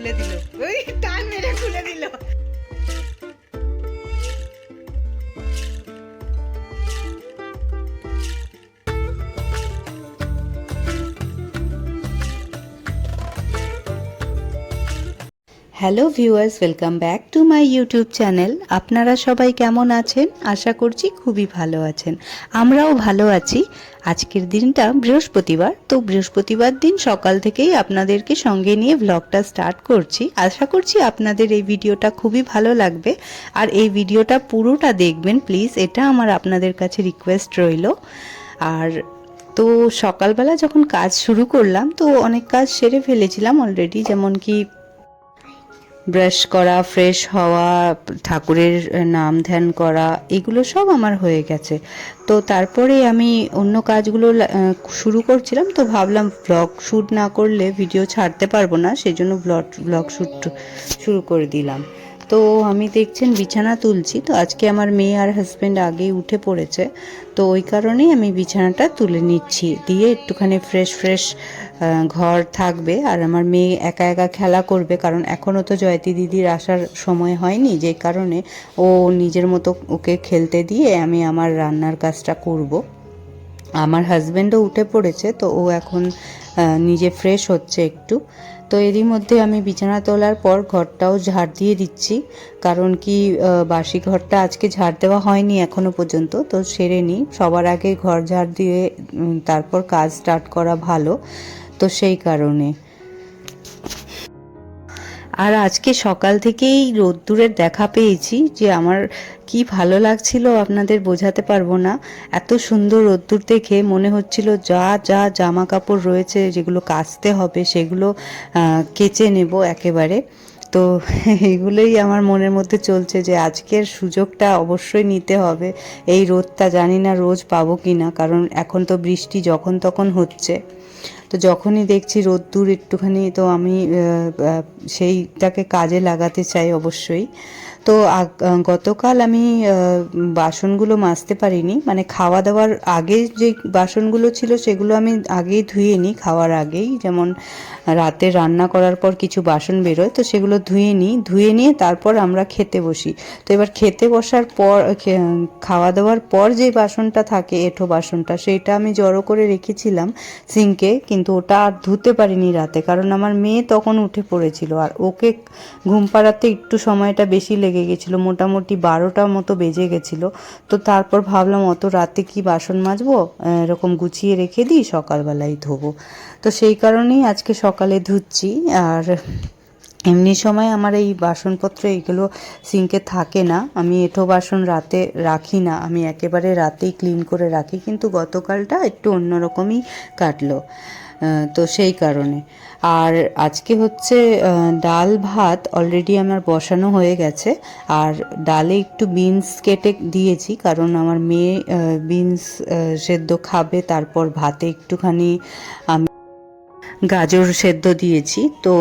খুলে দিল। ওই টান মেরে খুলে দিল। Hello viewers welcome back to my YouTube channel আপনারা সবাই কেমন আছেন? আশা করছি খুবই ভালো আছেন। আমরাও ভালো আছি। আজকের দিনটা বৃহস্পতিবার। তো বৃহস্পতিবার দিন সকাল থেকেই আপনাদেরকে সঙ্গে নিয়ে ভ্লগটা স্টার্ট করছি। আশা করছি আপনাদের এই ভিডিওটা খুবই ভালো লাগবে। আর এই ভিডিওটা পুরোটা দেখবেন প্লিজ এটা আমার আপনাদের কাছে রিকোয়েস্ট রইল। আর তো সকালবেলা যখন কাজ শুরু করলাম, তো অনেক কাজ সেরে ফেলেছিলাম অলরেডি যেমন কি ব্রাশ করা ফ্রেশ হওয়া, ঠাকুরের নাম ধ্যান করা, এগুলো সব আমার হয়ে গেছে। তো তারপরে আমি অন্য কাজগুলো শুরু করছিলাম, তো ভাবলাম ব্লগ শ্যুট না করলে ভিডিও ছাড়তে পারব না সেই জন্য ব্লগ ব্লগ শ্যুট শুরু করে দিলাম। তো আমি দেখছেন বিছানা তুলছি। তো আজকে আমার মেয়ে আর হাজব্যান্ড আগেই উঠে পড়েছে। তো ওই কারণেই আমি বিছানাটা তুলে নিচ্ছি। দিয়ে একটুখানি ফ্রেশ ফ্রেশ ঘর থাকবে। আর আমার মেয়ে একা একা খেলা করবে। কারণ এখনও তো জয়তী দিদির আসার সময় হয়নি। যে কারণে ও নিজের মতো ওকে খেলতে দিয়ে আমি আমার রান্নার কাজটা করব। আমার হাজব্যান্ডও উঠে পড়েছে, তো ও এখন নিজে ফ্রেশ হচ্ছে একটু। তো এরই মধ্যে আমি বিছানা তোলার পর ঘরটাও ঝাড় দিয়ে দিচ্ছি, কারণ কি বাসি ঘরটা আজকে ঝাড় দেওয়া হয়নি এখনও পর্যন্ত, তো সেরে নিই। সবার আগে ঘর ঝাড় দিয়ে তারপর কাজ স্টার্ট করা ভালো, তো সেই কারণে। আর আজকে সকাল থেকেই রোদ্দুরের দেখা পেয়েছি যে আমার কি ভালো লাগছিল আপনাদের বোঝাতে পারব না। এত সুন্দর রোদ্দুর দেখে মনে হচ্ছিল যা যা জামা কাপড় রয়েছে, যেগুলো কাচতে হবে, সেগুলো কেচে নেব একেবারে। তো এগুলোই আমার মনের মধ্যে চলছে যে আজকের সুযোগটা অবশ্যই নিতে হবে। এই রোদটা জানি না রোজ পাবো কি না কারণ এখন তো বৃষ্টি যখন তখন হচ্ছে। তো যখনই দেখছি রোদ্দুর একটুখানি তো আমি সেইটাকে কাজে লাগাতে চাই অবশ্যই। তো গতকাল আমি বাসনগুলো মাজতে পারিনি। মানে খাওয়া দাওয়ার আগে যে বাসনগুলো ছিল সেগুলো আমি আগেই ধুয়ে নিই খাওয়ার আগেই। যেমন রাতে রান্না করার পর কিছু বাসন বেরোয়, তো সেগুলো ধুয়ে নিই। ধুয়ে নিয়ে তারপর আমরা খেতে বসি। তো এবার খেতে বসার পর খাওয়া দাওয়ার পর যে বাসনটা থাকে, এঁঠো বাসনটা সেইটা আমি জড়ো করে রেখেছিলাম সিঙ্কে, কিন্তু ওটা আর ধুতে পারিনি রাতে। কারণ আমার মেয়ে তখন উঠে পড়েছিল। আর ওকে ঘুম পাড়াতে একটু সময়টা বেশি লেগে গেছিল, মোটামুটি বারোটা মতো বেজে গেছিল। তো তারপর ভাবলাম, অত রাতে কি বাসন মাজবো? এরকম গুছিয়ে রেখে দিই, সকালবেলায় ধোবো। তো সেই কারণেই আজকে সকালে ধুচ্ছি। আর এমনি সময় আমার এই বাসনপত্র এইগুলো সিঙ্কে থাকে না। আমি এঁঠো বাসন রাতে রাখি না। আমি একেবারে রাতেই ক্লিন করে রাখি। কিন্তু গতকালটা একটু অন্যরকমই কাটলো। তো সেই কারণে। আর আজকে হচ্ছে ডাল ভাত অলরেডি আমার বসানো হয়ে গেছে। আর ডালে একটু বিনস কেটে দিয়েছি, কারণ আমার মেয়ে বিনস সেদ্ধ খাবে, তারপর ভাতে একটুখানি আমি গাজর সেদ্ধ দিয়েছি। তো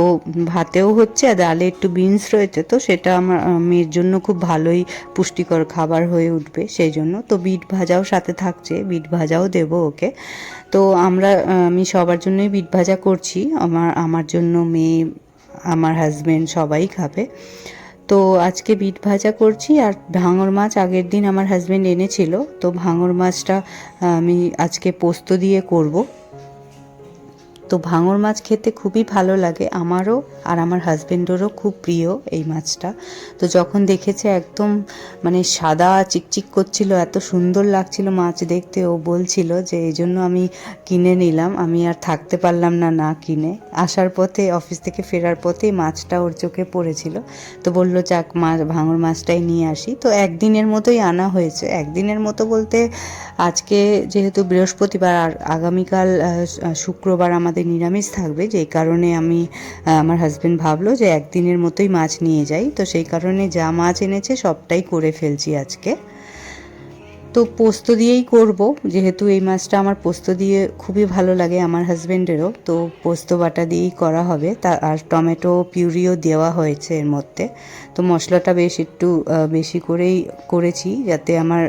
ভাতেও হচ্ছে আর ডালে একটু বিনস রয়েছে তো সেটা আমার মেয়ের জন্য খুব ভালোই পুষ্টিকর খাবার হয়ে উঠবে সেই জন্য। তো বিট ভাজাও সাথে থাকছে, বিট ভাজাও দেবো ওকে। তো আমরা আমি সবার জন্যই বিট ভাজা করছি। আমার আমার জন্য মেয়ে, আমার হাজব্যান্ড সবাই খাবে। তো আজকে বিট ভাজা করছি আর ভাঙর মাছ আগের দিন আমার হাজব্যান্ড এনেছিল। তো ভাঙর মাছটা আমি আজকে পোস্ত দিয়ে করব। তো ভাঙর মাছ খেতে খুবই ভালো লাগে আমারও আর আমার হাজবেন্ডেরও খুব প্রিয় এই মাছটা। তো যখন দেখেছে একদম মানে সাদা চিকচিক করছিল, এত সুন্দর লাগছিল মাছ দেখতে, ও বলছিল যে এই জন্য আমি কিনে নিলাম, আমি আর থাকতে পারলাম না না কিনে। আসার পথে, অফিস থেকে ফেরার পথে মাছটা ওর চোখে পড়েছিল। তো বলল, যাক মাছ ভাঙর মাছটাই নিয়ে আসি। তো একদিনের মতোই আনা হয়েছে। একদিনের মতো বলতে আজকে যেহেতু বৃহস্পতিবার, আর আগামীকাল শুক্রবার আমাদের নিরামিষ থাকবে, যেই কারণে আমি আমার হাজব্যান্ড ভাবলো যে একদিনের মতোই মাছ নিয়ে যাই। তো সেই কারণে যা মাছ এনেছে সবটাই করে ফেলছি আজকে। তো পোস্ত দিয়েই করব, যেহেতু এই মাছটা আমার পোস্ত দিয়ে খুবই ভালো লাগে আমার হাজব্যান্ডেরও তো পোস্ত বাটা দিয়েই করা হবে। তা, আর টমেটো পিউরিও দেওয়া হয়েছে এর মধ্যে। তো মশলাটা বেশ একটু বেশি করেই করেছি, যাতে আমার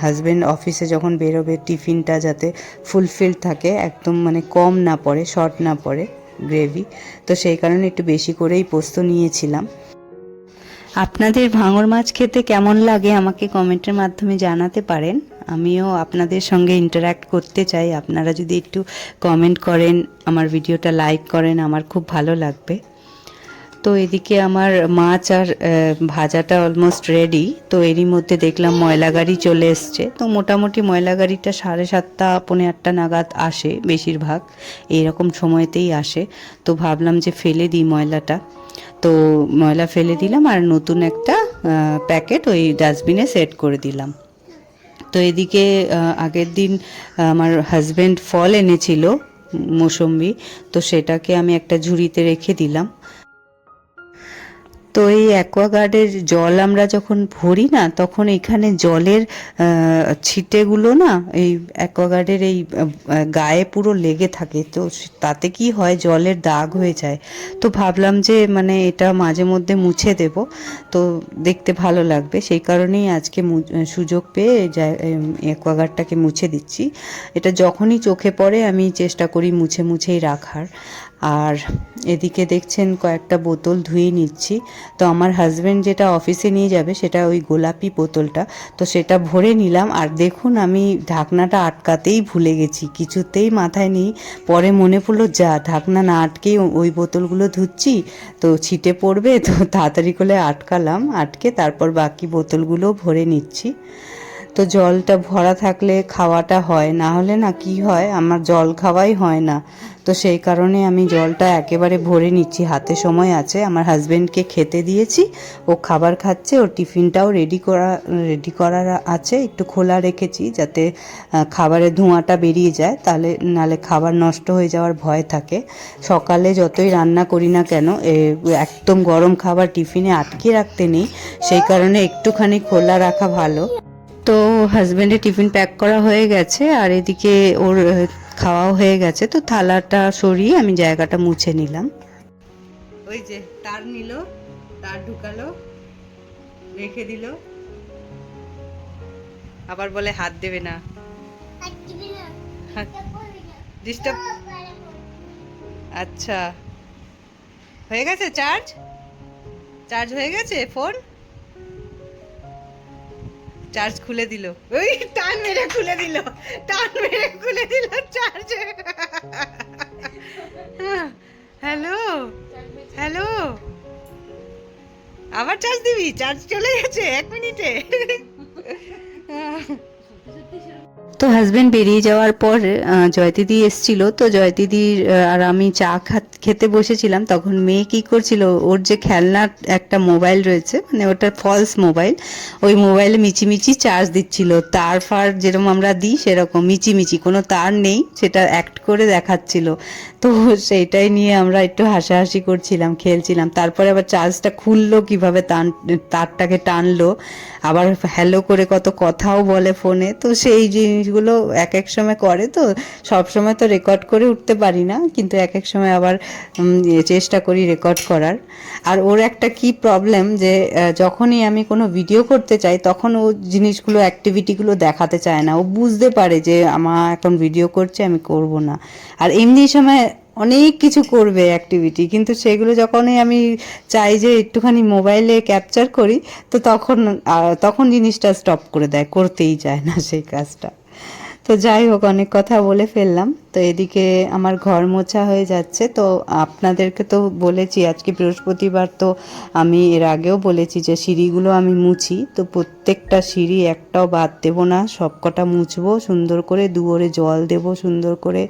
হাজবেন্ড অফিসে যখন বেরোবে, টিফিনটা যাতে ফুলফিল থাকে, একদম মানে কম না পড়ে শর্ট না পড়ে গ্রেভি তো সেই কারণে একটু বেশি করেই পোস্ত নিয়েছিলাম। আপনাদের ভাঙর মাছ খেতে কেমন লাগে আমাকে কমেন্টের মাধ্যমে জানাতে পারেন। আমিও আপনাদের সঙ্গে ইন্টারাক্ট করতে চাই। আপনারা যদি একটু কমেন্ট করেন, আমার ভিডিওটা লাইক করেন, আমার খুব ভালো লাগবে। তো এদিকে আমার মাছ আর ভাজাটা অলমোস্ট রেডি তো এরই মধ্যে দেখলাম ময়লা গাড়ি চলে এসছে। তো মোটামুটি ময়লা গাড়িটা সাড়ে সাতটা, পৌনে আটটা নাগাদ আসে বেশিরভাগ। এইরকম সময়তেই আসে। তো ভাবলাম যে ফেলে দিই ময়লাটা। তো ময়লা ফেলে দিলাম আর নতুন একটা প্যাকেট ওই ডাস্টবিনে সেট করে দিলাম। তো এদিকে আগের দিন আমার হাজবেন্ড ফল এনেছিল মৌসম্বি। তো সেটাকে আমি একটা ঝুড়িতে রেখে দিলাম। তো এই অ্যাকোয়াগার্ডের জল আমরা যখন ভরি না, তখন এখানে জলের ছিটেগুলো না, এই অ্যাকোয়াগার্ডের এই গায়ে পুরো লেগে থাকে। তো তাতে কি হয়, জলের দাগ হয়ে যায়। তো ভাবলাম যে মানে এটা মাঝে মধ্যে মুছে দেব। তো দেখতে ভালো লাগবে। সেই কারণেই আজকে সুযোগ পেয়ে অ্যাকোয়াগার্ডটাকে মুছে দিচ্ছি। এটা যখনই চোখে পড়ে, আমি চেষ্টা করি মুছে মুছেই রাখার। আর এদিকে দেখছেন কয়েকটা বোতল ধুয়ে নিচ্ছি। তো আমার হাজবেন্ড যেটা অফিসে নিয়ে যাবে সেটা ওই গোলাপি বোতলটা। তো সেটা ভরে নিলাম আর দেখুন আমি ঢাকনাটা আটকাতেই ভুলে গেছি, কিছুতেই মাথায় নেই। পরে মনে পড়ল, যা, ঢাকনা না আটকেই ওই বোতলগুলো ধুচ্ছি। তো ছিটে পড়বে, তো তাড়াতাড়ি করে আটকালাম, আটকে তারপর বাকি বোতলগুলো ভরে নিচ্ছি। তো জলটা ভরা থাকলে খাওয়াটা হয়, না হলে না কি হয়? আমার জল খাওয়াই হয় না। তো সেই কারণে আমি জলটা একেবারে ভরে নিচ্ছি। হাতে সময় আছে। আমার হাজবেন্ডকে খেতে দিয়েছি। ও খাবার খাচ্ছে। ওর টিফিনটাও রেডি করা রেডি করার আছে। একটু খোলা রেখেছি যাতে খাবারের ধোঁয়াটা বেরিয়ে যায়। তাহলে নালে খাবার নষ্ট হয়ে যাওয়ার ভয় থাকে। সকালে যতই রান্না করি না কেন একদম গরম খাবার টিফিনে আটকে রাখতে নেই। সেই কারণে একটুখানি খোলা রাখা ভালো। তো হাজবেন্ডের টিফিন প্যাক করা হয়ে গেছে, আর এদিকে ওর খাওয়াও হয়ে গেছে, তো থালাটা সরিয়ে আমি জায়গাটা মুছে নিলাম। ওই যে, তার নিল, তার ঢুকালো, রেখে দিল। আবার বলে, হাত দেবে না। ডিস্টার্ব আচ্ছা। হয়ে গেছে চার্জ চার্জ হয়ে গেছে? ফোন চার্জ খুলে দিল। ওই টান মেরে খুলে দিল। টান মেরে খুলে দিল চার্জ হ্যালো হ্যালো আবার চার্জ দিবি? চার্জ চলে গেছে, এক মিনিটে তো হাজব্যান্ড বেরিয়ে যাওয়ার পর আহ, জয়দিদি এসছিল। তো জয়দিদির আহ, আর আমি চা খাত- বসেছিলাম। তখন মেয়ে কি করছিল ওর যে খেলনার একটা মোবাইল রয়েছে মানে ওটা ফলস মোবাইল ওই মোবাইলে মিচিমিচি চার্জ দিচ্ছিল। তার ফার যেরকম আমরা দিই সেরকম মিচিমিচি কোনো তার নেই সেটা অ্যাক্ট করে দেখাচ্ছিল। তো সেইটাই নিয়ে আমরা একটু হাসাহাসি করছিলাম খেলছিলাম। তারপরে আবার চার্জটা খুললো কীভাবে টান তারটাকে টানলো। আবার হ্যালো করে কত কথাও বলে ফোনে তো সেই জিনিসগুলো এক এক সময় করে তো সব সময় তো রেকর্ড করে উঠতে পারি না, কিন্তু এক এক সময় আবার ইয়ে চেষ্টা করি রেকর্ড করার। আর ওর একটা কি প্রবলেম যে যখনই আমি কোনো ভিডিও করতে চাই, তখন ও জিনিসগুলো অ্যাক্টিভিটিগুলো দেখাতে চায় না। ও বুঝতে পারে যে আমার এখন ভিডিও করছে, আমি করব না। আর এমনি সময় অনেক কিছু করবে অ্যাক্টিভিটি কিন্তু সেগুলো যখনই আমি চাই যে, একটুখানি মোবাইলে ক্যাপচার করি, তো তখন তখন জিনিসটা স্টপ করে দেয়, করতেই চায় না সেই কাজটা। তো যাই হোক, অনেক কথা বলে ফেললাম। তো এদিকে আমার ঘর মোছা হয়ে যাচ্ছে। তো আপনাদেরকে তো বলেছি, আজকে বৃহস্পতিবার তো আমি এর আগেও বলেছি যে সিঁড়িগুলো আমি মুছি। তো প্রত্যেকটা সিঁড়ি একটাও বাদ দেবো না, সবকটা মুছবো, সুন্দর করে দুয়ারে জল দেবো, সুন্দর করে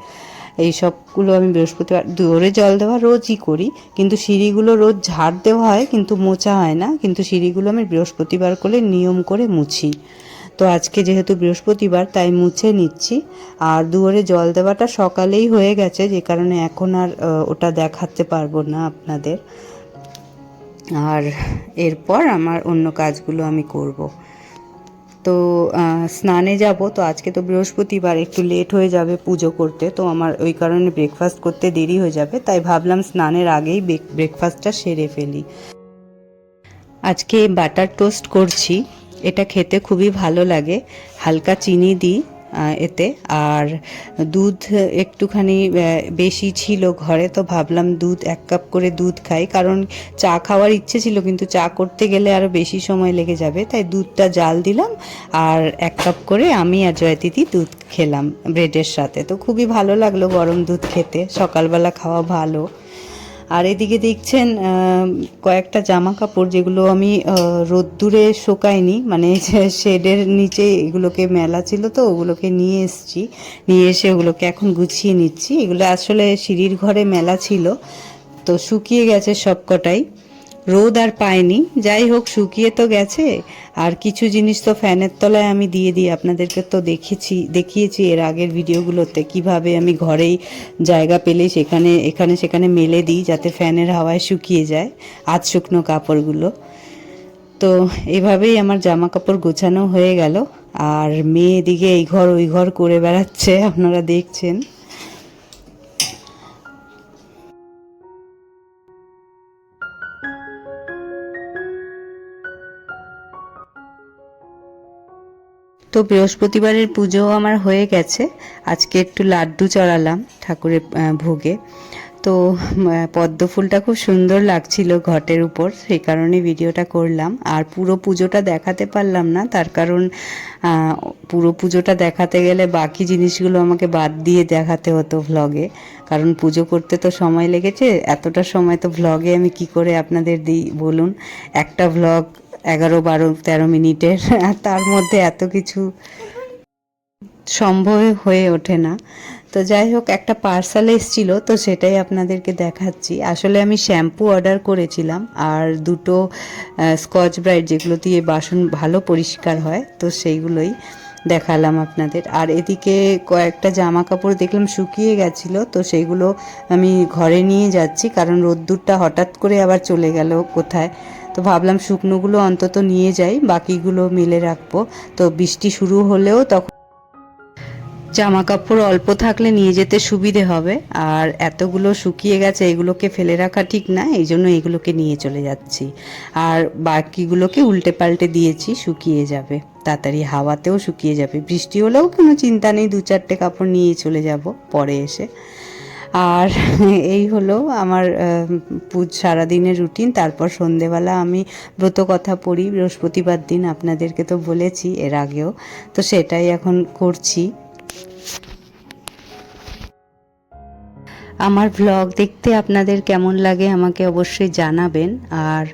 এই সবগুলো আমি বৃহস্পতিবার, দুয়ারে জল দেওয়া রোজই করি। কিন্তু সিঁড়িগুলো রোজ ঝাড় দেওয়া হয়, কিন্তু মোছা হয় না। কিন্তু সিঁড়িগুলো আমি বৃহস্পতিবার করে নিয়ম করে মুছি। তো আজকে যেহেতু বৃহস্পতিবার, তাই মুছে নিচ্ছি। আর দুয়ারে জল দেওয়াটা সকালেই হয়ে গেছে, যে কারণে এখন আর ওটা দেখাতে পারব না আপনাদের। আর এরপর আমার অন্য কাজগুলো আমি করব। তো স্নানে যাব, তো আজকে তো বৃহস্পতিবার, একটু লেট হয়ে যাবে পুজো করতে, তো আমার ওই কারণে ব্রেকফাস্ট করতে দেরি হয়ে যাবে, তাই ভাবলাম স্নানের আগেই ব্রেকফাস্টটা সেরে ফেলি। আজকে বাটার টোস্ট করছি। এটা খেতে খুবই ভালো লাগে। হালকা চিনি দিই এতে। আর দুধ একটুখানি বেশি ছিল ঘরে, তো ভাবলাম দুধ, এক কাপ করে দুধ খাই। কারণ চা খাওয়ার ইচ্ছে ছিল, কিন্তু চা করতে গেলে আরও বেশি সময় লেগে যাবে। তাই দুধটা জাল দিলাম, আর এক কাপ করে আমি আর জয়তিথি দুধ খেলাম ব্রেডের সাথে। তো খুবই ভালো লাগল গরম দুধ খেতে। সকালবেলা খাওয়া ভালো। আর এদিকে দেখছেন কয়েকটা জামা কাপড় যেগুলো আমি রোদ্দুরে শোকাইনি মানে শেডের নিচে এগুলোকে মেলা ছিল তো, ওগুলোকে নিয়ে এসছি। নিয়ে এসে ওগুলোকে এখন গুছিয়ে নিচ্ছি। এগুলো আসলে সিঁড়ির ঘরে মেলা ছিল, তো শুকিয়ে গেছে সবকটাই। রোদ আর পায়নি যাই হোক, শুকিয়ে তো গেছে। আর কিছু জিনিস তো ফ্যানের তলায় আমি দিয়ে দিই। আপনাদেরকে তো দেখেছি, দেখিয়েছি এর আগের ভিডিওগুলোতে। কীভাবে আমি ঘরেই জায়গা পেলে সেখানে, এখানে সেখানে মেলে দিই যাতে ফ্যানের হাওয়ায় শুকিয়ে যায়, আধ শুকনো কাপড়গুলো। তো এভাবেই আমার জামা কাপড় গোছানো হয়ে গেল। আর মেয়ে এদিকে এই ঘর, ওই ঘর করে বেড়াচ্ছে। আপনারা দেখছেন। তো বৃহস্পতিবারের পুজো আমার হয়ে গেছে। আজকে একটু লাড্ডু চড়ালাম ঠাকুরের ভোগে। তো পদ্ম ফুলটা খুব সুন্দর লাগছিল ঘটের উপর, সেই কারণে ভিডিওটা করলাম। আর পুরো পুজোটা দেখাতে পারলাম না, তার কারণ পুরো পুজোটা দেখাতে গেলে বাকি জিনিসগুলো আমাকে বাদ দিয়ে দেখাতে হতো ভ্লগে কারণ পুজো করতে তো সময় লেগেছে, এতটা সময় তো ভ্লগে আমি কি করে আপনাদের দিই বলুন? একটা ভ্লগ এগারো, বারো, তেরো মিনিটের, আর তার মধ্যে এত কিছু সম্ভব হয়ে ওঠে না। তো যাই হোক, একটা পার্সাল এসেছিল, তো সেটাই আপনাদেরকে দেখাচ্ছি। আসলে আমি শ্যাম্পু অর্ডার করেছিলাম, আর দুটো স্কচ ব্রাইট যেগুলো দিয়ে বাসন ভালো পরিষ্কার হয়, তো সেইগুলোই দেখালাম আপনাদের। আর এদিকে কয়েকটা জামা কাপড় দেখলাম শুকিয়ে গেছিল, তো সেইগুলো আমি ঘরে নিয়ে যাচ্ছি, কারণ রোদ্দুরটা হঠাৎ করে আবার চলে গেল কোথায়। তো ভাবলাম শুকনোগুলো অন্তত নিয়ে যাই, বাকিগুলো মেলে রাখব। তো বৃষ্টি শুরু হলেও তখন জামা কাপড় অল্প থাকলে নিয়ে যেতে সুবিধে হবে। আর এতগুলো শুকিয়ে গেছে, এগুলোকে ফেলে রাখা ঠিক না, এই জন্য এগুলোকে নিয়ে চলে যাচ্ছি। আর বাকিগুলোকে উল্টে পাল্টে দিয়েছি, শুকিয়ে যাবে। তাড়াতাড়ি হাওয়াতেও শুকিয়ে যাবে। বৃষ্টি হলেও কোনো চিন্তা নেই দু চারটে কাপড় নিয়ে চলে যাব পরে এসে। আর এই হলো আমার পুজ, সারাদিনের রুটিন তারপর সন্ধেবেলা আমি ব্রত কথা পড়ি। বৃহস্পতিবার দিন আপনাদেরকে তো বলেছি এর আগেও। তো সেটাই এখন করছি। আমার ভ্লগ দেখতে আপনাদের কেমন লাগে আমাকে অবশ্যই জানাবেন। আর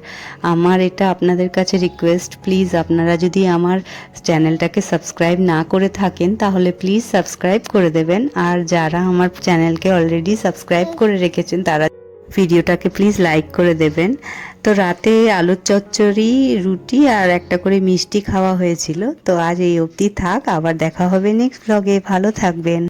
আমার এটা আপনাদের কাছে রিকোয়েস্ট প্লিজ আপনারা যদি আমার চ্যানেলটাকে সাবস্ক্রাইব না করে থাকেন, তাহলে প্লিজ সাবস্ক্রাইব করে দেবেন। আর যারা আমার চ্যানেলকে অলরেডি সাবস্ক্রাইব করে রেখেছেন, তারা ভিডিওটাকে প্লিজ লাইক করে দেবেন। তো রাতে আলুর চচ্চড়ি, রুটি আর একটা করে মিষ্টি খাওয়া হয়েছিল। তো আজ এই অবধি থাক, আবার দেখা হবে নেক্সট ব্লগে ভালো থাকবেন।